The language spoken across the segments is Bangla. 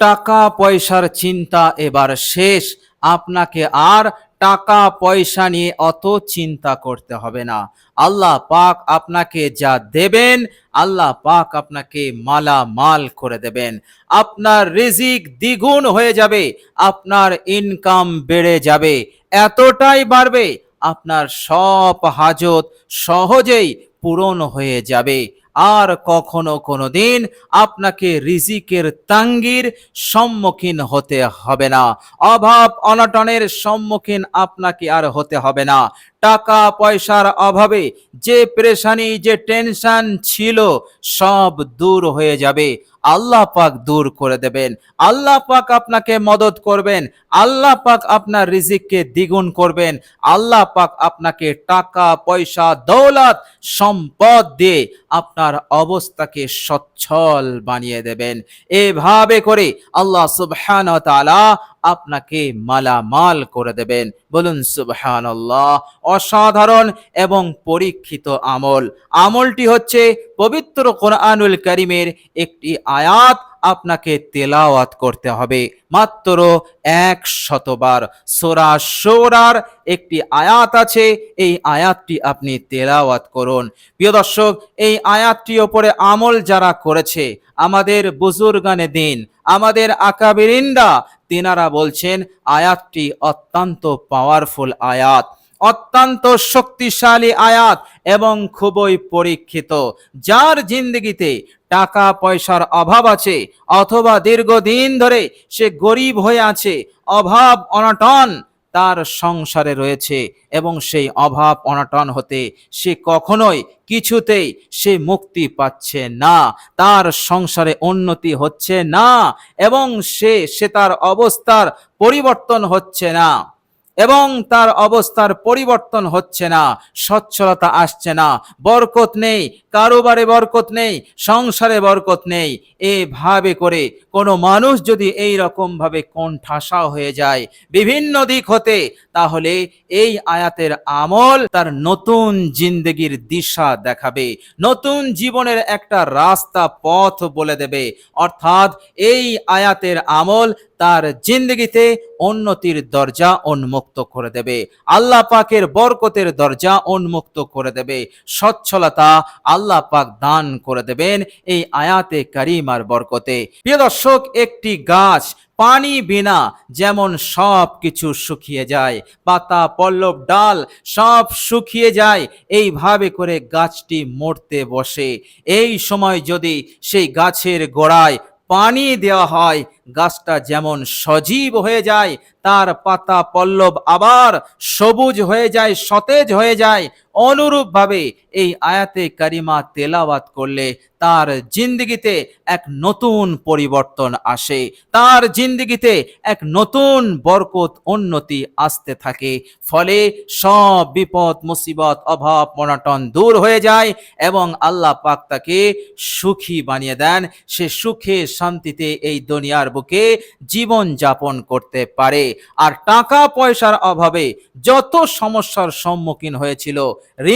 টাকা পয়সার চিন্তা এবার শেষ। আপনাকে আর টাকা পয়সা নিয়ে অত চিন্তা করতে হবে না। আল্লাহ পাক আপনাকে যা দেবেন, আল্লাহ পাক আপনাকে মালা মাল করে দেবেন। আপনার রিজিক দ্বিগুণ হয়ে যাবে, আপনার ইনকাম বেড়ে যাবে, এতটাই বাড়বে, আপনার সব হাজত সহজেই পূরণ হয়ে যাবে। আর কখনো কোনো দিন আপনাকে রিজিকের তাঙ্গির সম্মুখীন হতে হবে না। অভাব অনটনের সম্মুখীন আপনাকে আর হতে হবে না। টাকা পয়সার অভাবে যে প্রেশানি, যে টেনশন ছিল, সব দূর হয়ে যাবে। আল্লাহ পাক দূর করে দেবেন। আল্লাহ পাক আপনাকে মদত করবেন। আল্লাহ পাক আপনার রিজিককে দ্বিগুণ করবেন। আল্লাহ পাক আপনাকে টাকা, পয়সা, দৌলত, সম্পদ দিয়ে আপনার অবস্থাকে সচ্ছল বানিয়ে দেবেন। এভাবে করে আল্লাহ সুবহান আপনাকে মালামাল করে দেবেন। বলুন সুবহান অসাধারণ এবং পরীক্ষিত আমল। আমলটি হচ্ছে পবিত্র কোরআনুল করিমের একটি আয়াত আপনাকে তেলাওয়াত করতে হবে। মাত্র এক শতবার সোরা সোরার একটি আয়াত আছে, এই আয়াতটি আপনি তেলাওয়াত করুন। প্রিয় দর্শক, এই আয়াতটি ওপরে আমল যারা করেছে, আমাদের বুজুর্গানে দিন, আমাদের আকাবিরিন্দা তিনারা বলছেন, আয়াতটি অত্যন্ত পাওয়ারফুল আয়াত। অত্যন্ত শক্তিশালী আয়াত এবং খুবই পরীক্ষিত। যার জিন্দগিতে টাকা পয়সার অভাব আছে অথবা দীর্ঘদিন ধরে সে গরিব হয়ে আছে, অভাব অনটন তার সংসারে রয়েছে এবং সেই অভাব অনটন হতে সে কখনোই কিছুতেই সে মুক্তি পাচ্ছে না, তার সংসারে উন্নতি হচ্ছে না এবং সে সে তার অবস্থার পরিবর্তন হচ্ছে না। এবং তার অবস্থার পরিবর্তন হচ্ছে না, সচ্ছলতা আসছে না, বরকত নেই, কারোবারে বরকত নেই, সংসারে বরকত নেই। এভাবে করে কোনো মানুষ যদি এই রকম ভাবে কোণঠাসা হয়ে যায় বিভিন্ন দিক হতে, তাহলে এই আয়াতের আমল তার নতুন জিন্দগির দিশা দেখাবে, নতুন জীবনের একটা রাস্তা পথ বলে দেবে। অর্থাৎ এই আয়াতের আমল তার জিন্দগিতে উন্নতির দরজা উন্মুক্ত করে দেবে। আল্লাহ পাকের বরকতের দরজা উন্মুক্ত করে দেবে। সচ্ছলতা আল্লাহ পাক দান করে দেবেন এই আয়াতে কারিমার বরকতে। প্রিয় দর্শক, একটি গাছ পানি বিনা যেমন সব কিছু শুকিয়ে যায়, পাতা, পল্লব, ডাল সব শুকিয়ে যায়, এইভাবে করে গাছটি মরতে বসে। এই সময় যদি সেই গাছের গোড়ায় পানি দেওয়া হয় গাছটা যেমন সজীব হয়ে যায়, তার পাতা পল্লব আবার সবুজ হয়ে যায়, সতেজ হয়ে যায়। অনুরূপভাবে এই আয়াতে কারিমা তেলাওয়াত করলে তার জিন্দগিতে এক নতুন পরিবর্তন আসে। তার জিন্দগিতে এক নতুন বরকত, উন্নতি আসতে থাকে। ফলে সব বিপদ, মুসিবত, অভাব, মনাটন দূর হয়ে যায় এবং আল্লাহ পাক তাকে সুখী বানিয়ে দেন। সে সুখে শান্তিতে এই দুনিয়ার বুকে জীবন যাপন করতে পারে। আর টাকা পয়সার অভাবে যত সমস্যার সম্মুখীন হয়েছিল,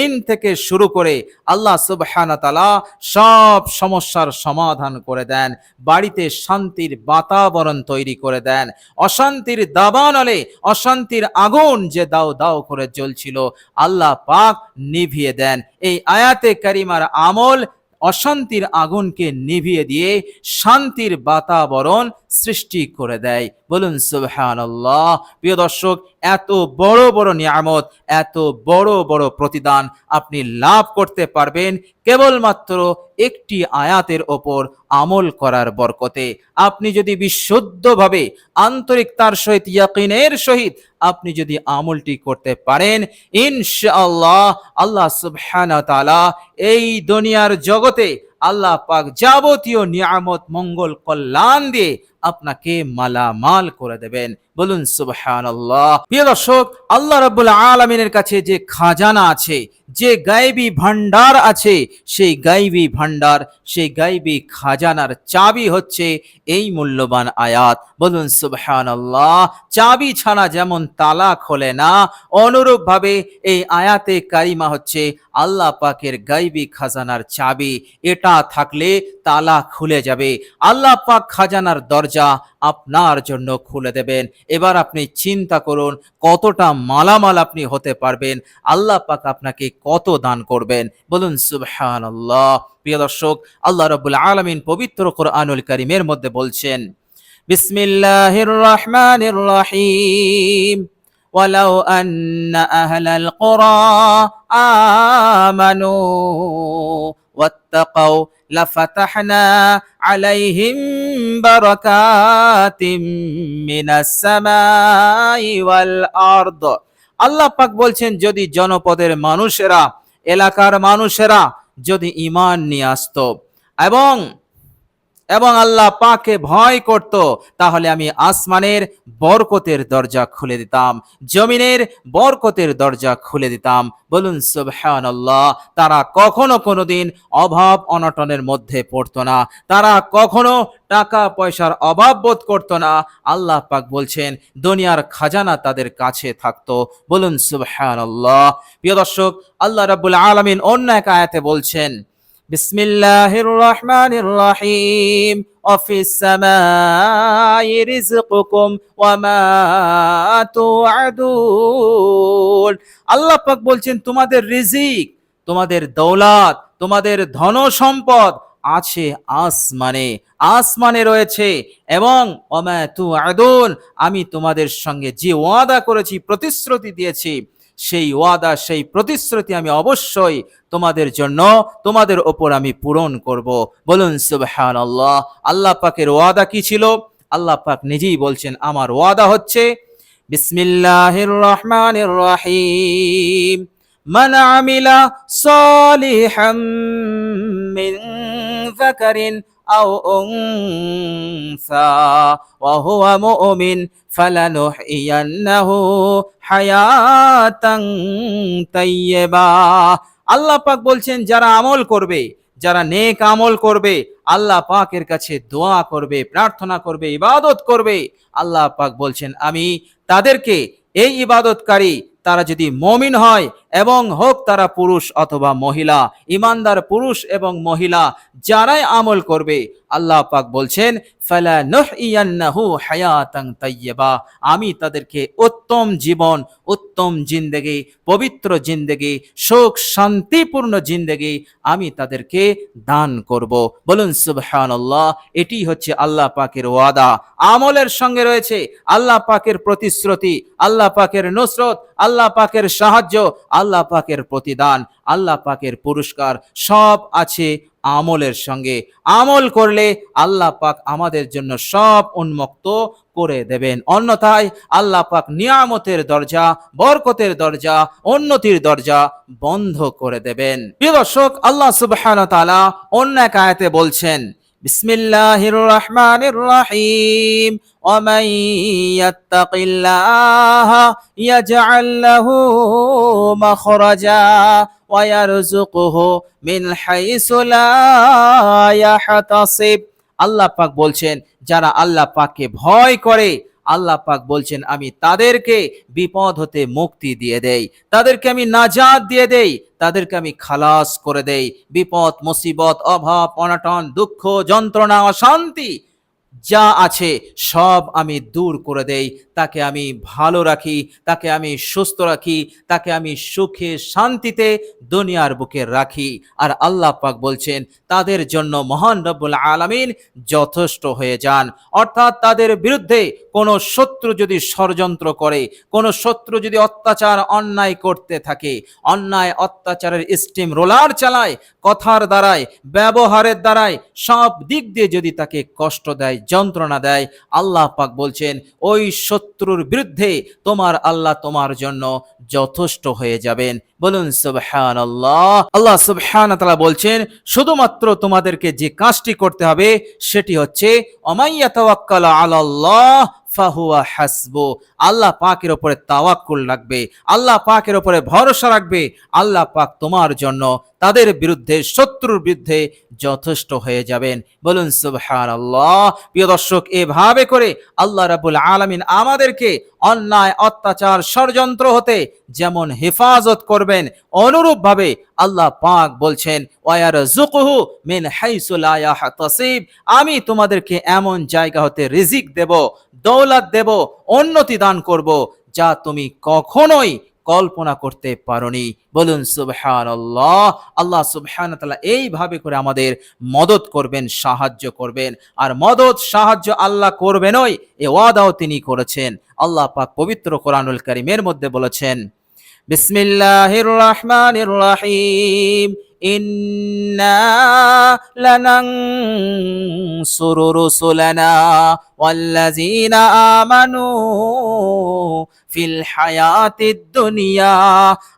ঋণ থেকে শুরু করে আল্লাহ সুবহানা তালা সব সমস্যার সমাধান করে দেন। বাড়িতে শান্তির বাতাবরণ তৈরি করে দেন। অশান্তির দাবানলে, অশান্তির আগুন যে দাও দাও করে জ্বলছিল, আল্লাহ পাক নিভিয়ে দেন। এই আয়াতে কারিমার আমল অশান্তির আগুনকে নিভিয়ে দিয়ে শান্তির বাতাবরণ সৃষ্টি করে দেয়। বলুন, সুবহানাল্লাহ। প্রিয় দর্শক, এত বড় বড় নিয়ামত, এত বড় বড় প্রতিদান আপনি লাভ করতে পারবেন কেবলমাত্র একটি আয়াতের ওপর আমল করার বরকতে। আপনি যদি বিশুদ্ধভাবে আন্তরিকতার সহিত ইয়াকিনের সহিত আপনি যদি আমলটি করতে পারেন, ইনশাআল্লাহ আল্লাহ সুবহানাহু তাআলা এই দুনিয়ার জগতে আল্লাহ পাক যাবতীয় নিয়ামত, মঙ্গল, কল্যাণ দিয়ে আপনাকে মালামাল করে দেবেন। বলুন, সুবহানাল্লাহ। প্রিয় দর্শক, আল্লাহ রাব্বুল আলামিনের কাছে যে খাজানা আছে, যে গায়বী ভান্ডার আছে, সেই গায়বী ভান্ডার সেই গায়বী খাজানার চাবি হচ্ছে এই মূল্যবান আয়াত। বলুন, সুবহানাল্লাহ। চাবি ছাড়া যেমন তালা খোলে না, অনুরূপভাবে এই আয়াতে কারিমা হচ্ছে আল্লাহ পাকের গাইবী খাজানার চাবি। এটা থাকলে তালা খুলে যাবে। আল্লাহ পাক খাজানার দরজা দরজা আপনার জন্য খুলে দেবেন এবার আপনি চিন্তা করুন কতটা মালামাল আপনি হতে পারবেন আল্লাহ পাক আপনাকে কত দান করবেন বলুন সুবহান আল্লাহ প্রিয় দর্শক আল্লাহ রবুল আলমিন পবিত্র কোরআনুল করিমের মধ্যে বলছেন বিসমিল্লাহির রহমানির রহিম ولو أن أهل القرى آمنوا ওয়াত্তাকাও লাফাতাহনা আলাইহিম বারাকাতিম মিনাস সামাই ওয়াল আল্লাহ পাক বলছেন, যদি জনপদের মানুষেরা, এলাকার মানুষেরা যদি ইমান নিয়ে আসত এবং এবং আল্লাহ পাকে ভয় করত, তাহলে আমি আসমানের বরকতের দরজা খুলে দিতাম, জমিনের বরকতের দরজা খুলে দিতাম। বলুন, সুবহানাল্লাহ, তারা কখনো কোনোদিন অভাব অনটনের মধ্যে পড়তো না, তারা কখনো টাকা পয়সার অভাব বোধ করতো না। আল্লাহ পাক বলছেন, দুনিয়ার খাজানা তাদের কাছে থাকতো। বলুন, সুবহানাল্লাহ। প্রিয় দর্শক, আল্লাহ রাব্বুল আলামিন অন্য এক আয়াতে বলছেন বিসমিল্লাহির রহমানির রহিম অফিস সামাই রিজকুকুম ওয়া মা তুআদুন। আল্লাহ পাক বলছেন, তোমাদের রিজিক, তোমাদের দৌলত, তোমাদের ধন সম্পদ আছে আসমানে। আসমানে রয়েছে এবং অমাতু আদুন আমি তোমাদের সঙ্গে যে ওয়াদা করেছি, প্রতিশ্রুতি দিয়েছি। সেই ওয়াদা সেই প্রতিশ্রুতি আমি অবশ্যই তোমাদের জন্য তোমাদের ওপর আমি পূরণ করব বলুন সুবহান আল্লাহ আল্লাহ পাকের ওয়াদা কি ছিল আল্লাহ পাক নিজেই বলছেন আমার ওয়াদা হচ্ছে বিসমিল্লাহির রহমানির রহিম من عمل صالحا من ذكر أو أنثى وهو مؤمن فلنحيينه حياة طيبة আল্লাহ পাক বলছেন যারা আমল করবে যারা নেক আমল করবে আল্লাহ পাকের কাছে দোয়া করবে প্রার্থনা করবে ইবাদত করবে আল্লাহ পাক বলছেন আমি তাদেরকে এই ইবাদতকারী তারা যদি মমিন হয় এবং হোক তারা পুরুষ অথবা মহিলা, ইমানদার পুরুষ এবং মহিলা, যারাই আমল করবে, আল্লাহ পাক বলছেন আমি তাদেরকে উত্তম জীবন, উত্তম জিন্দেগি, পবিত্র জিন্দেগি, সুখ শান্তিপূর্ণ জিন্দেগি আমি তাদেরকে দান করব। বলুন, সুবহানাল্লাহ, এটি হচ্ছে আল্লাহ পাকের ওয়াদা। আমলের সঙ্গে রয়েছে আল্লাহ পাকের প্রতিশ্রুতি, আল্লাহ পাকের নুসরত, আল্লাহ পাকের সাহায্য আল্লাহ পাকের প্রতিদান, আল্লাহ পাকের পুরস্কার সব আছে আমলের সঙ্গে। আমল করলে আল্লাহ পাক আমাদের জন্য সব উন্মুক্ত করে দেবেন। অন্যথায় আল্লাহ পাক নিয়ামতের দরজা, বরকতের দরজা, উন্নতির দরজা বন্ধ করে দেবেন। প্রিয় দর্শক, আল্লাহ সুবহানাহু ওয়া তাআলা অন্য এক আয়াতে বলছেন বিসমিল্লাহির রহমানির রহিম ومن يتق الله يجعل له مخرجا ويرزقه من حيث لا يحتسب আল্লাহ পাক বলছেন যারা আল্লাহ পাককে ভয় করে আল্লাহ পাক বলছেন, আমি তাদেরকে বিপদ হতে মুক্তি দিয়ে দেই। তাদেরকে আমি নাজাত দিয়ে দেই। তাদেরকে আমি খালাস করে দেই। বিপদ, মুসিবত, অভাব, অনাটন, দুঃখ, যন্ত্রণা, অশান্তি যা আছে সব আমি দূর করে দেই। তাকে আমি ভালো রাখি, তাকে আমি সুস্থ রাখি, তাকে আমি সুখে শান্তিতে দুনিয়ার বুকে রাখি। আর আল্লাহ পাক বলছেন, তাদের জন্য মহান রব্বুল আলামিন যথেষ্ট হয়ে যান। অর্থাৎ তাদের বিরুদ্ধে কোনো শত্রু যদি ষড়যন্ত্র করে, কোনো শত্রু যদি অত্যাচার, অন্যায় করতে থাকে, অন্যায় অত্যাচারের স্টিম রোলার চালায়, কথার দ্বারায়, ব্যবহারের দ্বারায়, সব দিক দিয়ে যদি তাকে কষ্ট দেয় যন্ত্রণা দেয়। আল্লাহ পাক বলছেন, ওই শত্রুর বিরুদ্ধে তোমার আল্লাহ তোমার জন্য যথেষ্ট হয়ে যাবেন। বলুন সুবহান আল্লাহ আল্লাহ সুবহান তালা বলছেন, শুধুমাত্র তোমাদেরকে যে কাজটি করতে হবে সেটি হচ্ছে অমাইয়া তাওয়াক্কাল আলাল্লাহ ফাহুয়া হাসবু। আল্লাহ পাকের ওপরে তাওয়াক্কুল রাখবে, আল্লাহ পাকের ওপরে ভরসা রাখবে, আল্লাহ পাক তোমার জন্য তাদের বিরুদ্ধে, শত্রুর বিরুদ্ধে যথেষ্ট হয়ে যাবেন। বলুন সুবহানাল্লাহ। প্রিয় দর্শক, এভাবে করে আল্লাহ রাবুল আলামিন আমাদেরকে অন্যায়, অত্যাচার, ষড়যন্ত্র হতে যেমন হেফাজত করবেন, অনুরূপভাবে আল্লাহ পাক বলছেন ওয়ার জুকহু মিন হাইসু লা ইয়াহতাসিব আমি তোমাদেরকে এমন জায়গা হতে রিজিক দেব দৌলত দেব, উন্নতি দান করব, যা তুমি কখনোই কল্পনা করতে পারোনি। বলুন, সুবহানাল্লাহ। আল্লাহ সুবহানাহু তাআলা এইভাবে করে আমাদের মদত করবেন, সাহায্য করবেন। আর মদত, সাহায্য আল্লাহ করবেনই এ ওয়াদাও তিনি করেছেন। আল্লাহ পাক পবিত্র কোরআনুল কারীমের মধ্যে বলেছেন, বিসমিল্লাহির রহমানির রহিম। ইন্না লানানসুরু রুসুলানা ওয়াল্লাযীনা আমানু ফিল হায়াতিদ দুনিয়া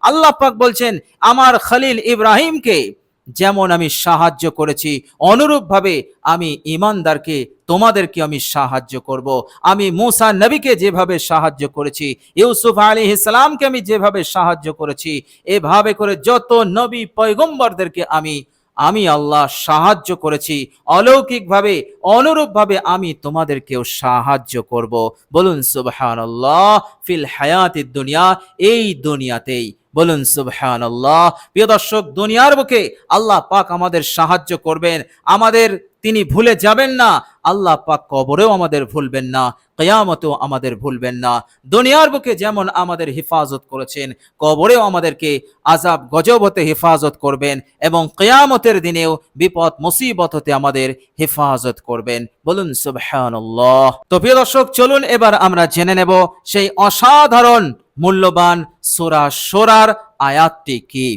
আল্লাহ বলছেন আমার খলিল ইব্রাহিমকে যেমন আমি সাহায্য করেছি, অনুরূপভাবে আমি ইমানদারকে, তোমাদেরকে আমি সাহায্য করব। আমি মুসা নবীকে যেভাবে সাহায্য করেছি, ইউসুফ আলী ইসলামকে আমি যেভাবে সাহায্য করেছি, এভাবে করে যত নবী, পয়গম্বরদেরকে আমি আমি আল্লাহ সাহায্য করেছি। অলৌকিকভাবে, অনুরূপভাবে আমি তোমাদেরকেও সাহায্য করব। বলুন সুবহানাল্লাহ, ফিল হায়াতি দুনিয়া, এই দুনিয়াতেই। বলুন সুবহানাল্লাহ। প্রিয় দর্শক, দুনিয়ার বুকে আল্লাহ পাক আমাদের সাহায্য করবেন। আমাদের তিনি ভুলে যাবেন না। আল্লাহ পাক কবরেও আমাদের ভুলবেন না, কেয়ামতেও আমাদের ভুলবেন না। দুনিয়ার বুকে যেমন আমাদের হেফাজত করেছেন, কবরেও আমাদেরকে আজাব গজব হতে হেফাজত করবেন এবং কেয়ামতের দিনেও বিপদ, মুসিবত হতে আমাদের হেফাজত করবেন। বলুন, সুবহানাল্লাহ। তো প্রিয় দর্শক, চলুন এবার আমরা জেনে নেব সেই অসাধারণ, মূল্যবান সোরা সোরার আয়াতটি কি।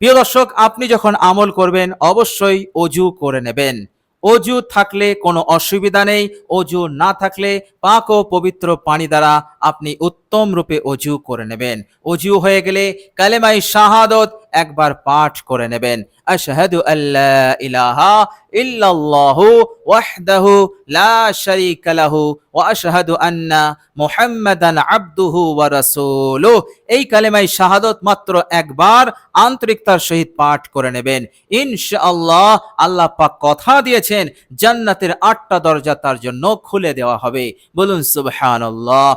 প্রিয় দর্শক, আপনি যখন আমল করবেন, অবশ্যই অজু করে নেবেন। অজু থাকলে কোনো অসুবিধা নেই অজু না থাকলে পাক ও পবিত্র পানি দ্বারা আপনি উত্তম রূপে অজু করে নেবেন। অজু হয়ে গেলে কালেমাই শাহাদত একবার পাঠ করে নেবেন। আশহাদু আল্লা ইলাহা ইল্লাল্লাহু ওয়াহদাহু লা শারীকা লাহু ওয়া আশহাদু আন্না মুহাম্মাদান আবদুহু ওয়া রাসূলুহু। এই কালেমাই শাহাদত মাত্র একবার আন্তরিকতার সহিত পাঠ করে নেবেন। ইনশাআল্লাহ আল্লাহ পাক কথা দিয়েছেন, জান্নাতের আটটা দরজা তার জন্য খুলে দেওয়া হবে। বলুন সুবহানাল্লাহ।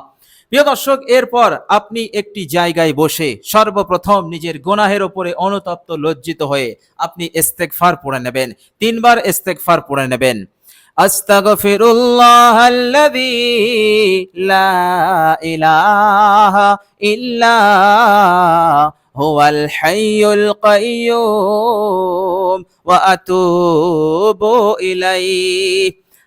প্রিয় দর্শক, এরপর আপনি একটি জায়গায় বসে সর্বপ্রথম নিজের গোনাহের ওপরে অনুতপ্ত লজ্জিত হয়ে আপনি ইস্তেগফার পড়ে নেবেন। তিনবার ইস্তেগফার পড়ে নেবেন। আস্তাগফিরুল্লাহ আল্লাযী লা ইলাহা ইল্লা হুয়াল হাইয়ুল কাইয়্যুম ওয়া আতুবু ইলাইহি।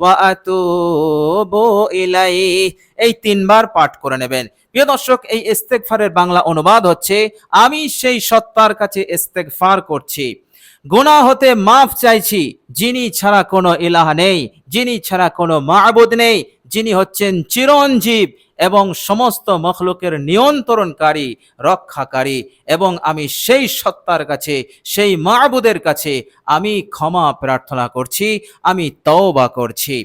ওয়াতুবু ইলাইহি। এই তিনবার পাঠ করে নেবেন। প্রিয় দর্শক, এই ইস্তেগফারের বাংলা অনুবাদ হচ্ছে, আমি সেই সত্তার কাছে ইস্তেগফার করছি। গুণা হতে মাফ চাইছি, যিনি ছাড়া কোনো ইলাহা নেই, যিনি ছাড়া কোনো মাহবুদ নেই, যিনি হচ্ছেন চিরঞ্জীব। এবং সমস্ত মখলুকের নিয়ন্ত্রণকারী, রক্ষাকারী এবং আমি সেই সত্তার কাছে, সেই মাহবুদের কাছে আমি ক্ষমা প্রার্থনা করছি, আমি তওবা করছি।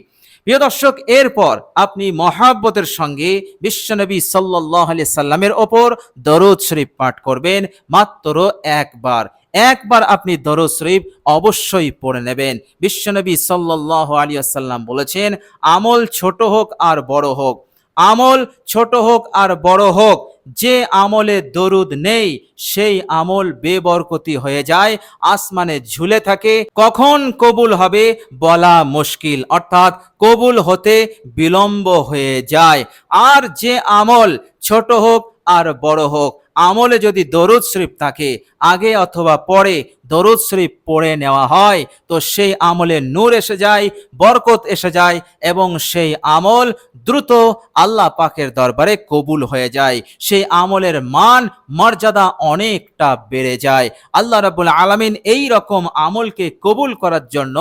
প্রিয় দর্শক, এরপর আপনি মহাব্বতের সঙ্গে বিশ্বনবী সাল্লাহ আলি সাল্লামের ওপর দরুদ শরীফ পাঠ করবেন। মাত্র একবার। একবার আপনি দরুদ শরীফ অবশ্যই পড়ে নেবেন। বিশ্বনবী সাল্লাহ আলী সাল্লাম বলেছেন, আমল ছোট হোক আর বড় হোক। আমল ছোট হোক আর বড় হোক, যে আমলে দরুদ নেই, সেই আমল বেবরকতি হয়ে যায়, আসমানে ঝুলে থাকে, কখন কবুল হবে বলা মুশকিল, অর্থাৎ কবুল হতে বিলম্ব হয়ে যায়। আর যে আমল ছোট হোক আর বড় হোক আমলে যদি দরুদ শরীফ থাকে, আগে অথবা পরে দরুদ শরীফ পড়ে নেওয়া হয়, তো সেই আমলে নূর এসে যায়, বরকত এসে যায় এবং সেই আমল দ্রুত আল্লাহ পাকের দরবারে কবুল হয়ে যায়। সেই আমলের মান, মর্যাদা অনেকটা বেড়ে যায়। আল্লাহ রাবুল আলমিন এই রকম আমলকে কবুল করার জন্য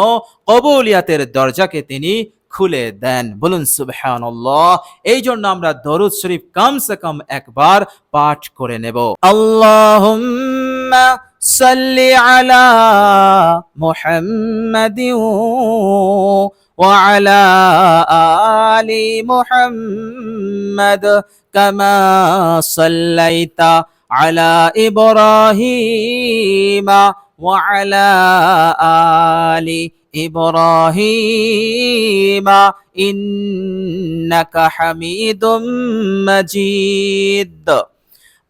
কবুলিয়াতের দরজাকে তিনি খুলে দেন বলুন সুবহানাল্লাহ এই জন্য আমরা দরুদ শরীফ কম সে কম একবার পাঠ করে নেব আল্লাহুম্মা সাল্লি আলা মুহাম্মাদিন وعلى آل محمد كما صليت على إبراهيم وعلى آل إبراهيم إنك حميد مجيد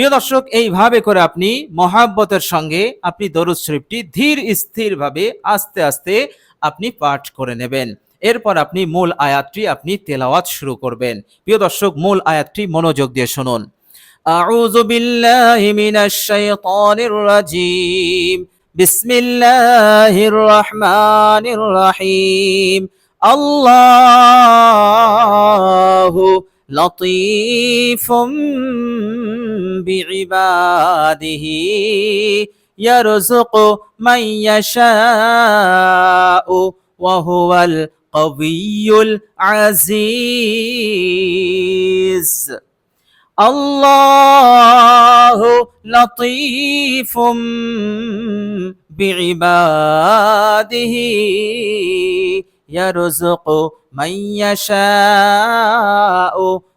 প্রিয় দর্শক এইভাবে করে আপনি মহাব্বতের সঙ্গে আপনি দরুদ শরীফটি ধীর স্থির ভাবে আস্তে আস্তে আপনি পাঠ করে নেবেন এরপর আপনি মূল আয়াতটি আপনি তেলাওয়াত শুরু করবেন প্রিয় দর্শক মূল আয়াতটি মনোযোগ দিয়ে শুনুন أعوذ بالله من الشيطان الرجيم بسم الله الرحمن الرحيم الله لطيف بعباده يرزق من يشاء وهو القوي العزيز الله لطيف بعباده يرزق من يشاء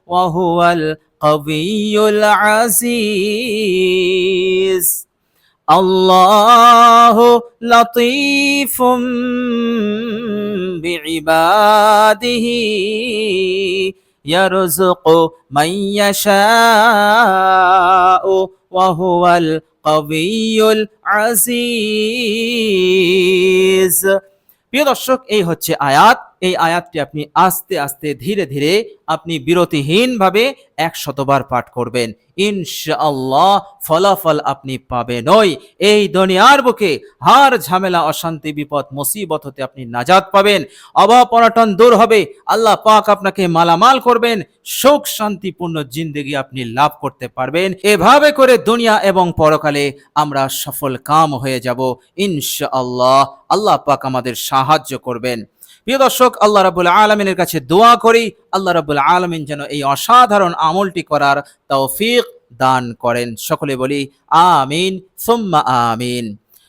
وهو القوي কবিউল আজিজ আল্লাহ লতিফুম বিবাদিহি ইয়ারজুকু মাইয়াশাউ ওয়া হুয়াল কবিউল আজিজ। প্রিয় দর্শক, এই হচ্ছে আয়াত। এই আয়াতটি আপনি আস্তে আস্তে ধীরে ধীরে আপনি বিরতিহীন ভাবে এক শতবার পাঠ করবেন। ইনশাআল্লাহ ফলাফল আপনি পাবেনই এই দুনিয়ার বুকে হার, ঝামেলা, অশান্তি, বিপদ, মুসিবত হতে আপনি নাজাত পাবেন। অভাব, অনটন দূর হবে। আল্লাহ পাক আপনাকে মালামাল করবেন। সুখ, শান্তিপূর্ণ জিন্দগি আপনি লাভ করতে পারবেন। এভাবে করে দুনিয়া এবং পরকালে আমরা সফল কাম হয়ে যাব। ইনশাআল্লাহ আল্লাহ পাক আমাদের সাহায্য করবেন। প্রিয় দর্শক, আল্লাহ রাবুল আলমিনের কাছে দোয়া করি, আল্লাহ রাবুল আলমিন যেন এই অসাধারণ আমলটি করার তৌফিক দান করেন। সকলে বলি, আমিন, সুম্মা আমিন।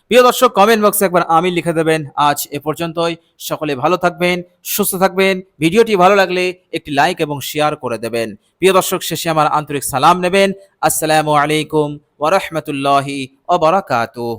প্রিয় দর্শক কমেন্ট বক্সে একবার আমিন লিখে দেবেন। আজ এ পর্যন্তই। সকলে ভালো থাকবেন, সুস্থ থাকবেন। ভিডিওটি ভালো লাগলে একটি লাইক এবং শেয়ার করে দেবেন। প্রিয় দর্শক, শেষে আমার আন্তরিক সালাম নেবেন। আসসালামু আলাইকুম ওরহমতুল্লাহি ওবরাকাতুহ